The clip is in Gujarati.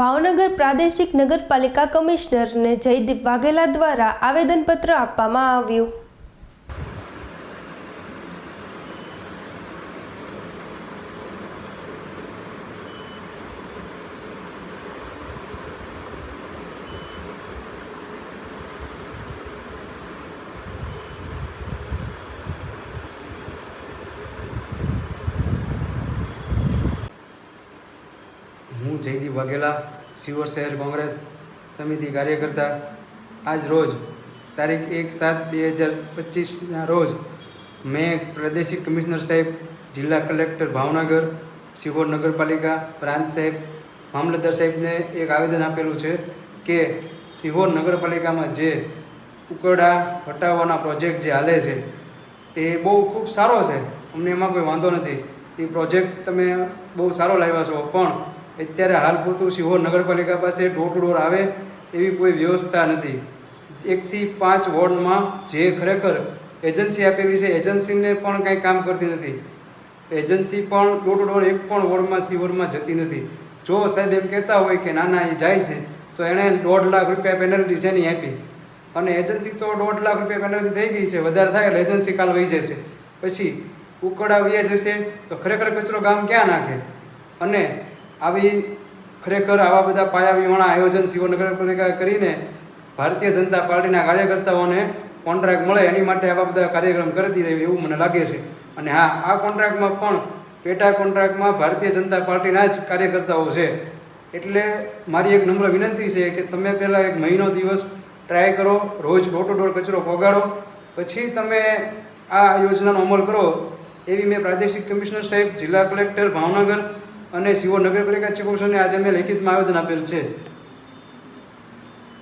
ભાવનગર પ્રાદેશિક નગરપાલિકા કમિશનરને જયદીપ વાઘેલા દ્વારા આવેદનપત્ર આપવામાં આવ્યું. હું જયદીપ વાઘેલા શિવર શહેર કોંગ્રેસ સમિતિ કાર્યકર્તા. આજ રોજ, તારીખ એક સાત બે હજાર પચીસના રોજ, મેં પ્રાદેશિક કમિશનર સાહેબ, જિલ્લા કલેક્ટર ભાવનગર શિહોર નગરપાલિકા પ્રાંત સાહેબ, મામલતદાર સાહેબને એક આવેદન આપેલું છે કે શિહોર નગરપાલિકામાં જે ઉકરડા હટાવવાના પ્રોજેક્ટ જે હાલે છે, એ બહુ ખૂબ સારો છે. અમને એમાં કોઈ વાંધો નથી. એ પ્રોજેક્ટ તમે બહુ સારો લાવ્યા છો. પણ અત્યારે હાલ પૂરતું સિહોર નગરપાલિકા પાસે ડોર ટુ ડોર આવે એવી કોઈ વ્યવસ્થા નથી. એકથી પાંચ વોર્ડમાં જે ખરેખર એજન્સી આપેલી છે, એજન્સીને પણ કાંઈ કામ કરતી નથી. એજન્સી પણ ડોર ટુ ડોર એક પણ વોર્ડમાં સિહોરમાં જતી નથી. જો સાહેબ એમ કહેતા હોય કે ના ના એ જાય છે, તો એણે દોઢ લાખ રૂપિયા પેનલ્ટી છે આપી? અને એજન્સી તો દોઢ લાખ રૂપિયા પેનલ્ટી થઈ ગઈ છે, વધારે થાય એટલે એજન્સી કાલ વહી જશે. પછી ઉકળા વહી જશે તો ખરેખર કચરો ગામ ક્યાં નાખે? અને આવી ખરેખર આવા બધા પાયા વિહોણા આયોજન શિવ નગરપાલિકા કરીને ભારતીય જનતા પાર્ટીના કાર્યકર્તાઓને કોન્ટ્રાક્ટ મળે એની માટે આવા બધા કાર્યક્રમ કરતી રહેવી એવું મને લાગે છે. અને હા, આ કોન્ટ્રાક્ટમાં પણ પેટા કોન્ટ્રાક્ટમાં ભારતીય જનતા પાર્ટીના જ કાર્યકર્તાઓ છે. એટલે મારી એક નમ્ર વિનંતી છે કે તમે પહેલાં એક મહિનો દિવસ ટ્રાય કરો, રોજ ડોર ટુ ડોર કચરો પોગાડો, પછી તમે આ યોજનાનો અમલ કરો. એવી મેં પ્રાદેશિક કમિશનર સાહેબ, જિલ્લા કલેક્ટર, ભાવનગર અને શિવો નગરપાલિકા ચીફ ઓફિસરને આજે મેં લેખિતમાં આવેદન આપેલ છે.